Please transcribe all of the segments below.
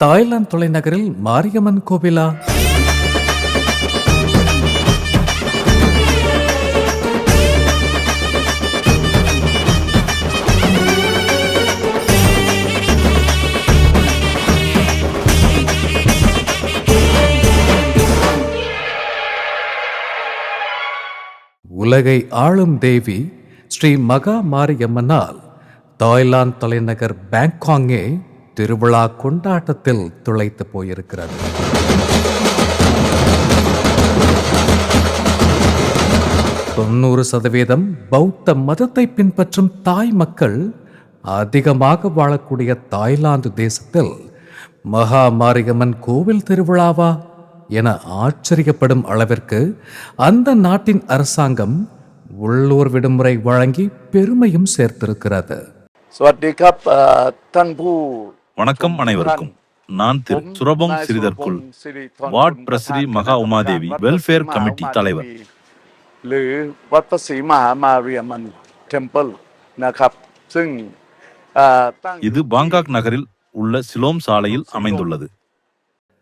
Thailand தலைநகரில் மாரியம்மன் கோவிலா? உலகை ஆளும் தேவி ஸ்ரீ மகா மாரியம்மனால் தாய்லாந்து தலைநகர் பேங்காங்கே திருவிழா கொண்டாட்டத்தில் துளைத்து போயிருக்கிறது. தொண்ணூறு சதவீதம் பௌத்த மதத்தை பின்பற்றும் தாய் மக்கள் அதிகமாக வாழக்கூடிய தாய்லாந்து தேசத்தில் மகா மாரியம்மன் கோவில் திருவிழாவா என ஆச்சரியப்படும் அளவிற்கு அந்த நாட்டின் அரசாங்கம் உள்ளூர் விடுமுறை வழங்கி பெருமையும் சேர்த்திருக்கிறது. தன்பூர் ครับเอ่อท่านผู้ வணக்கம் அனைவருக்கும் நான் திரு சுரபம் சிறிதற்குள் வார்ட் பிரசிரி மகா உமாதேவி வெல்ஃபேர் கமிட்டி தலைவர் หรือวัดพระศรีมหามาเรียมันเทมเพิลนะครับ ซึ่งเอ่อตั้ง இது பாங்காக் நகரில் உள்ள சிலோம் சாலையில் அமைந்துள்ளது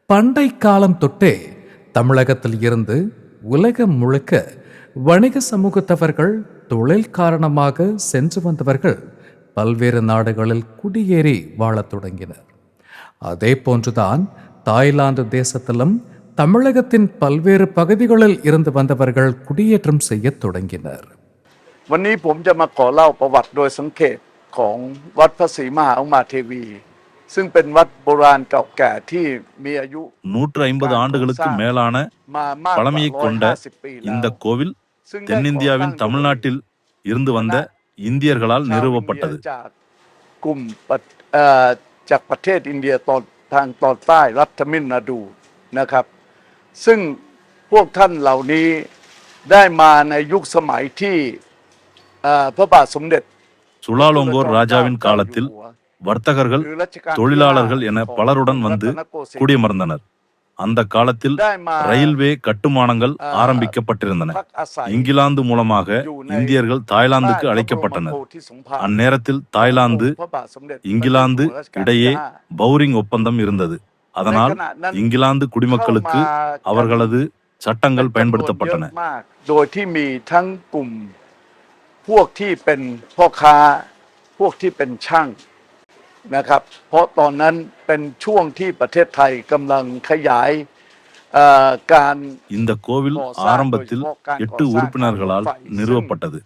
பண்டை காலம் தொட்டே தமிழகத்தில் இருந்து உலகம் முழுக்க வணிக சமூகத்தவர்கள் தொழில் காரணமாக சென்று வந்தவர்கள் பல்வேறு நாடுகளில் குடியேறி வாழத் தொடங்கினர் அதே போன்றுதான் தாய்லாந்து தேசத்திலும் தமிழகத்தின் பல்வேறு பகுதிகளில் இருந்து வந்தவர்கள் குடியேற்றம் செய்யத் தொடங்கினர் วันนี้ผมจะมาขอเล่าประวัติโดยสังเขตของวัดพระศรีมหาอุมาเทวี ซึ่งเป็นวัดโบราณเก่าแก่ที่มีอายุ நூற்று ஐம்பது ஆண்டுகளுக்கு மேலான มามากกว่า பழமையை கொண்ட 150ปีแล้ว இந்த கோவில் ซึ่งได้ தென்னிந்தியாவின் ก่อตั้ง தமிழ்நாட்டில் இருந்து வந்த இந்தியர்களால் ชาว நிறுவப்பட்டது อินเดียจากกลุ่มประเอ่อจากประเทศอินเดียตอนทางตอนใต้รัฐทมิลนาดูนะครับ ซึ่งพวกท่านเหล่านี้ได้มาในยุคสมัยที่เอ่อพระบาทสมเด็จ சுலாலோங்கோர் ராஜாவின் காலத்தில் வர்த்தகர்கள் หรือรัชกาลที่ தொழிலாளர்கள் என ห้า பலருடன் ของ வந்து รัตนโกสินทร์ குடியமர்ந்தனர் அந்த காலத்தில் ได้มา ரயில்வே கட்டுமானங்கள் เอ่อ ஆரம்பிக்கப்பட்டிருந்தன พักอาศัย இங்கிலாந்து மூலமாக இந்தியர்கள் தாய்லாந்துக்கு ใต้พระบรม அழைக்கப்பட்டனர் โพธิสมภาร அந்நேரத்தில் தாய்லாந்து พระบาทสมเด็จ இங்கிலாந்து พระเจ้าอยู่หัวรัชกาลที่ இடையே ห้า பௌரிங் ஒப்பந்தம் இருந்தது அதனால் ในขณะนั้น இங்கிலாந்து குடிமக்களுக்கு เข้ามา அவர்களது சட்டங்கள் เป็นจำนวน பயன்படுத்தப்பட்டன เยอะมาก โดยที่มีทั้งกลุ่มพวกที่เป็นพ่อค้า พวกที่เป็นช่าง นะครับ เพราะตอนนั้นเป็นช่วงที่ประเทศไทยกำลังขยายเอ่อการ இந்த கோவில்ก่อสร้าง ஆரம்பத்தில் โดยเฉพาะการ எட்டு ก่อสร้าง உறுப்பினர்களால் ทางรถไฟ நிறுவப்பட்டது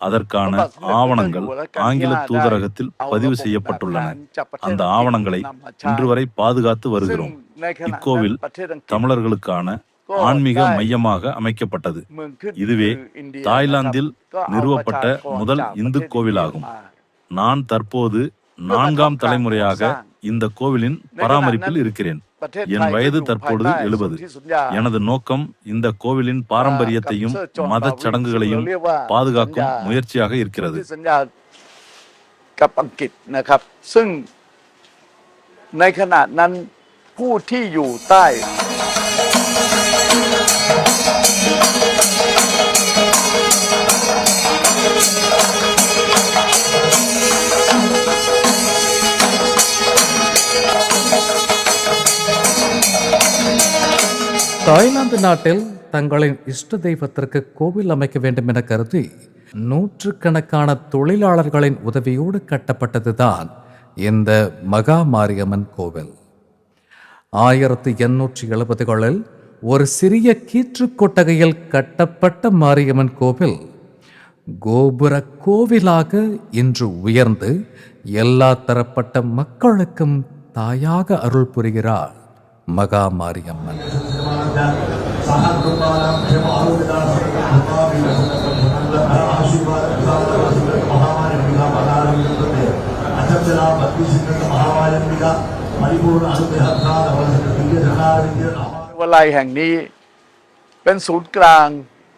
அதற்கான พระบาทสมเด็จ ஆவணங்கள் พระเจ้าอยู่หัวรัชกาลที่ ஆங்கில ห้า தூதரகத்தில் ได้ பதிவு เอาระบบ செய்யப்பட்டுள்ளன แบบนั้นจากประเทศ அந்த อังกฤษ ஆவணங்களை นำมาใช้ இன்று வரை பாதுகாத்து ซึ่ง வருகிறோம் ในขณะนั้น இக்கோவில் ประเทศอังกฤษ தமிழர்களுக்கான ก็ ஆன்மீக ได้ மையமாக அமைக்கப்பட்டது เมืองขึ้น இதுவே คืออินเดีย தாய்லாந்தில் นะครับก็เอา நிறுவப்பட்ட ประชากร முதல் จาก இந்து ประเทศ கோவிலாகும் อินเดียมา நான் தற்போது நான்காம் தலைமுறையாக இந்த கோவிலின் பராமரிப்பில் இருக்கிறேன் ประเทศ என் ไทย வயது ก็อยู่ தற்பொழுது ภายใต้ எழுபது สนธิสัญญา எனது நோக்கம் இந்த கோவிலின் பாரம்பரியத்தையும் กับเซอร์จอห์น மத บาวิน சடங்குகளையும் ซึ่งเราเรียกว่า பாதுகாக்கும் สัญญา முயற்சியாக สน இருக்கிறது ธิสัญญากับอังกฤษนะครับ ซึ่งในขณะนั้นผู้ที่อยู่ใต้ தாய்லாந்து நாட்டில் தங்களின் இஷ்ட தெய்வத்திற்கு கோவில் அமைக்க வேண்டும் என கருதி நூற்றுக்கணக்கான தொழிலாளர்களின் உதவியோடு கட்டப்பட்டதுதான் இந்த மகா மாரியம்மன் கோவில். ஆயிரத்தி எண்ணூற்றி எழுபதுகளில் ஒரு சிறிய கீற்று கொட்டகையில் கட்டப்பட்ட மாரியம்மன் கோவில் கோபுர கோவிலாக இன்று உயர்ந்து எல்லா தரப்பட்ட மக்களுக்கும் தாயாக அருள் புரிகிறாள் மகா மாரியம்மன். పరిపూర్ణ అనుగ్రహాలు దివ్య วลัยแห่งนี้เป็นศูนย์กลาง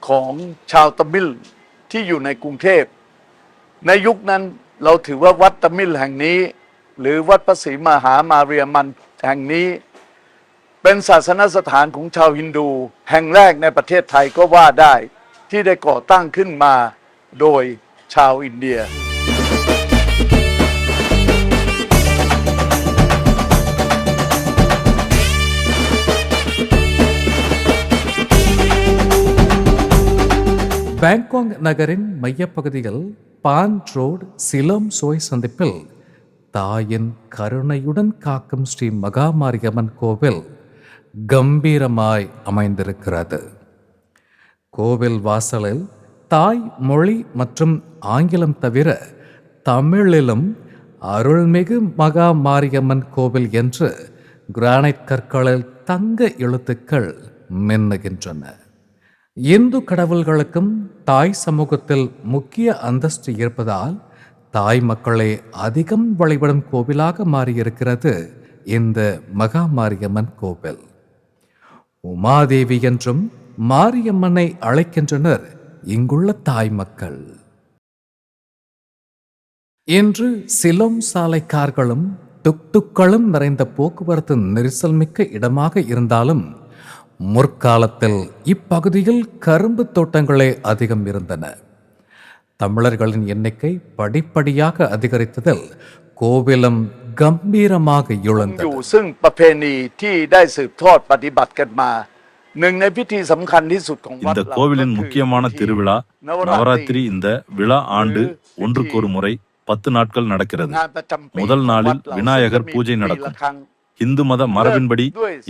ของชาวตะมิลที่อยู่ในกรุงเทพ ในยุคนั้นเราถือว่าวัดตะมิลแห่งนี้ หรือวัดพระศรีมหามาเรียมันแห่งนี้ เป็นศาสนสถานของชาวฮินดู แห่งแรกในประเทศไทยก็ว่าได้ ที่ได้ก่อตั้งขึ้นมาโดยชาวอินเดีย பாங்காங் நகரின் மையப்பகுதியில் பான் ரோடு சிலம் சோய் சந்திப்பில் தாயின் கருணையுடன் காக்கும் ஸ்ரீ மகாமாரியம்மன் கம்பீரமாய் அமைந்திருக்கிறது. கோவில் வாசலில் தாய் மொழி மற்றும் ஆங்கிலம் தவிர தமிழிலும் அருள்மிகு மகா மாரியம்மன் கோவில் என்று கிரானைட் கற்களில் தங்க எழுத்துக்கள் மின்னுகின்றன. இந்து கடவுள்களுக்கும் தாய் சமூகத்தில் முக்கிய அந்தஸ்து இருப்பதால் தாய் மக்களே அதிகம் வழிபடும் கோவிலாக மாறியிருக்கிறது இந்த மகா மாரியம்மன் கோவில். உமாதேவி என்றும் மாரியம்மனை அழைக்கின்றனர் இங்குள்ள தாய் மக்கள். இன்று சிலோம் சாலை கார்களும் டுக்டுக்களும் நிறைந்த போக்குவரத்து நெரிசல் மிக்க இடமாக இருந்தாலும் முற்காலத்தில் இப்பகுதியில் கரும்பு தோட்டங்களே அதிகம் இருந்தன. தமிழர்களின் எண்ணிக்கை படிப்படியாக அதிகரித்ததில் கோவிலும் கம்பீரமாக อยู่ எழுந்தது ซึ่งประเพณีที่ได้สืบทอดปฏิบัติกันมาหนึ่งในพิธีสำคัญที่สุดของวัด இந்த เรา கோவிலின் ก็คือ முக்கியமான พิธี திருவிழா நவராத்திரி இந்த விழா ஆண்டு ஒன்றுக்கு ஒரு முறை பத்து நாட்கள் நடக்கிறது งานประจำปี முதல் நாளில் ของวัดเรา விநாயகர் ซึ่งจะมี பூஜை ปีละ நடக்கும் ครั้ง இந்து மத மரபின்படி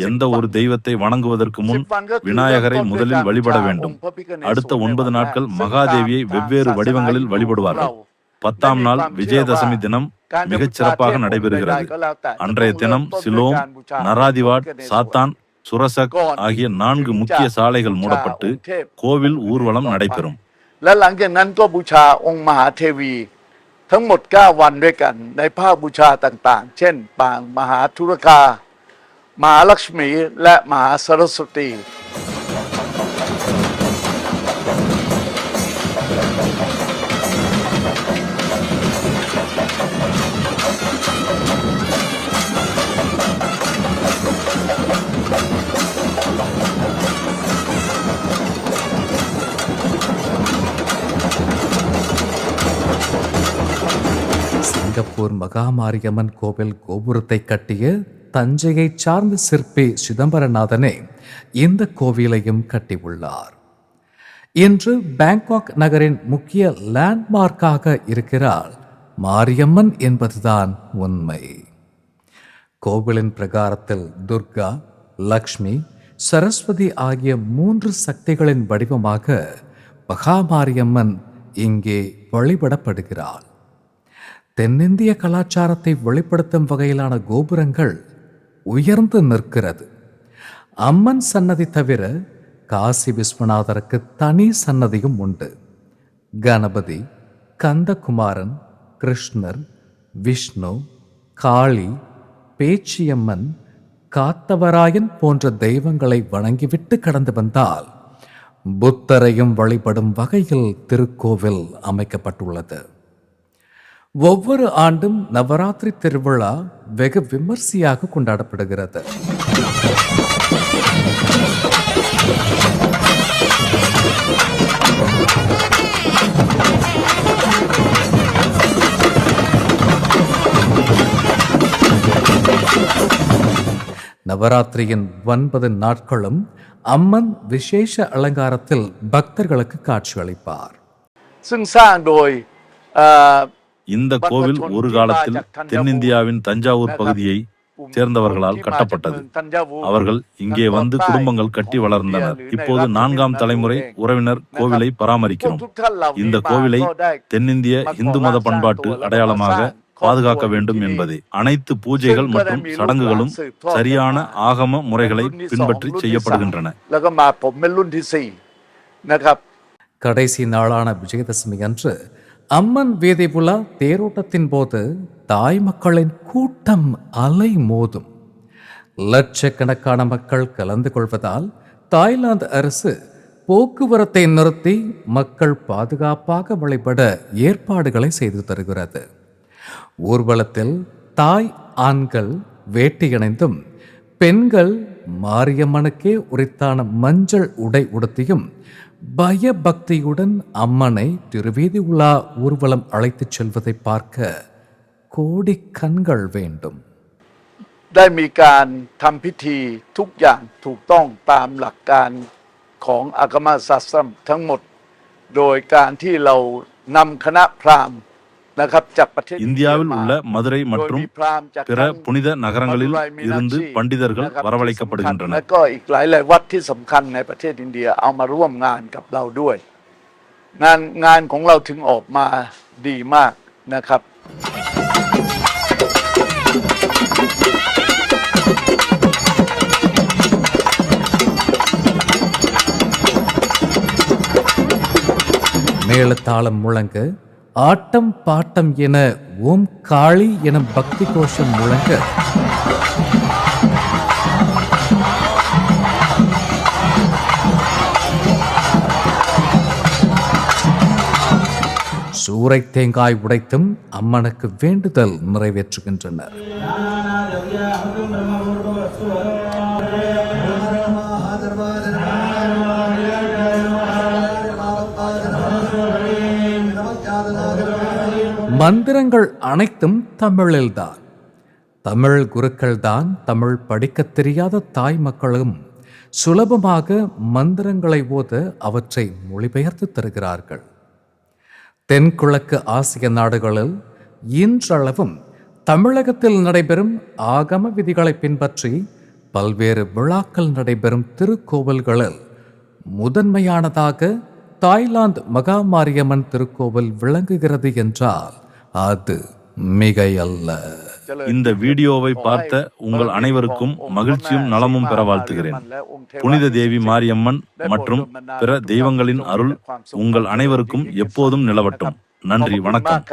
எந்த ஒரு தெய்வத்தை வணங்குவதற்கு முன் விநாயகரை முதலில் வழிபட வேண்டும் அடுத்த ஒன்பது நாட்கள் மகாதேவியை வெவ்வேறு வடிவங்களில் வழிபடுவார்கள் பத்தாம் நாள் விஜயதசமி தினம் மிகச் சிறப்பாக நடைபெறுகிறது அன்றைய தினம் சிலோம் நராதிவாட் சாத்தான் சுரசக் ஆகிய நான்கு முக்கிய சாலைகள் மூடப்பட்டு கோவில் ஊர்வலம் நடைபெறும் และหลังจากนั้นก็บูชาองค์มหาเทวี ทั้งหมด 9 วันด้วยกัน ในภาคบูชาต่างๆ เช่น ปางมหาธุรกา มหาลักษมี และมหาสรสวตี சிங்கப்பூர் மகாமாரியம்மன் கோவில் கோபுரத்தை கட்டிய தஞ்சையை சார்ந்த சிற்பி சிதம்பரநாதனே இந்த கோவிலையும் கட்டியுள்ளார். இன்று பேங்காக் நகரின் முக்கிய லேண்ட்மார்க்காக இருக்கிறாள் மாரியம்மன் என்பதுதான் உண்மை. கோவிலின் பிரகாரத்தில் துர்கா லக்ஷ்மி சரஸ்வதி ஆகிய மூன்று சக்திகளின் வடிவமாக மகாமாரியம்மன் இங்கே வழிபடப்படுகிறாள். தென்னிந்திய கலாச்சாரத்தை வெளிப்படுத்தும் வகையிலான கோபுரங்கள் உயர்ந்து நிற்கிறது. அம்மன் சன்னதி தவிர காசி விஸ்வநாதருக்கு தனி சன்னதியும் உண்டு. கணபதி கந்தகுமாரன் கிருஷ்ணர் விஷ்ணு காளி பேச்சியம்மன் காத்தவராயன் போன்ற தெய்வங்களை வணங்கிவிட்டு கடந்து வந்தால் புத்தரையும் வழிபடும் வகையில் திருக்கோவில் அமைக்கப்பட்டுள்ளது. ஒவ்வொரு ஆண்டும் நவராத்திரி திருவிழா வெகு விமர்சையாக கொண்டாடப்படுகிறது. நவராத்திரியின் ஒன்பது நாட்களும் அம்மன் விசேஷ அலங்காரத்தில் பக்தர்களுக்கு காட்சியளிப்பார். இந்த கோவில் ஒரு காலத்தில் தென்னிந்தியாவின் தஞ்சாவூர் பகுதியை சேர்ந்தவர்களால் கட்டப்பட்டது. அவர்கள் இங்கே வந்து குடும்பங்கள் கட்டி வளர்ந்தனர். இப்போது நான்காம் தலைமுறை உறவினர் கோவிலை பராமரிக்கிறோம் இந்த கோவிலை தென்னிந்திய இந்து மத பண்பாட்டு அடையாளமாக பாதுகாக்க வேண்டும் என்பதே. அனைத்து பூஜைகள் மற்றும் சடங்குகளும் சரியான ஆகம முறைகளை பின்பற்றி செய்யப்படுகின்றன. கடைசி நாளான விஜயதசமி அன்று அம்மன் வீதி தேரோட்டத்தின் போது தாய் மக்களின் கூட்டம் அலை மோதும். லட்சக்கணக்கான மக்கள் கலந்து கொள்வதால் தாய்லாந்து அரசு போக்குவரத்தை நிறுத்தி மக்கள் பாதுகாப்பாக வழிபட ஏற்பாடுகளை செய்து தருகிறது. ஊர்வலத்தில் தாய் ஆண்கள் வேட்டியணைந்தும் பெண்கள் மாரியம்மனுக்கே உரித்தான மஞ்சள் உடை உடுத்தியும் பயபக்தியுடன் அம்மனை திருவீதி உலா ஊர்வலம் அழைத்துச் செல்வதை பார்க்க கோடி கண்கள் வேண்டும் ได้มีการทำพิธีทุกอย่างถูกต้องตามหลักการของอากมาศาสตร์ทั้งหมด โดยการที่เรานำคณะพราหมณ์ இந்தியாவில் உள்ள மதுரை மற்றும் பிற புனித நகரங்களில் இருந்து பண்டிதர்கள் வரவழைக்கப்படுகின்றனர் மேளத்தாளம் முழங்க ஆட்டம் பாட்டம் என ஓம் காளி என பக்தி கோஷம் முழங்க சூறை தேங்காய் உடைத்தும் அம்மனுக்கு வேண்டுதல் நிறைவேற்றுகின்றனர் மந்திரங்கள் அனைத்தும் தமிழில்தான். தமிழ் குருக்கள் தான் தமிழ் படிக்கத் தெரியாத தாய் மக்களும் சுலபமாக மந்திரங்களை ஓத அவற்றை மொழிபெயர்த்து தருகிறார்கள். தென்கிழக்கு ஆசிய நாடுகளில் இன்றளவும் தமிழகத்தில் நடைபெறும் ஆகம விதிகளை பின்பற்றி பல்வேறு விழாக்கள் நடைபெறும் திருக்கோவில்களில் முதன்மையானதாக தாய்லாந்து மகாமாரியம்மன் திருக்கோவில் விளங்குகிறது என்றால் அது மிகையல்ல. இந்த வீடியோவை பார்த்த உங்கள் அனைவருக்கும் மகிழ்ச்சியும் நலமும் பெற வாழ்த்துகிறேன். புனித தேவி மாரியம்மன் மற்றும் பிற தெய்வங்களின் அருள் உங்கள் அனைவருக்கும் எப்போதும் நிலவட்டும். நன்றி வணக்கம்.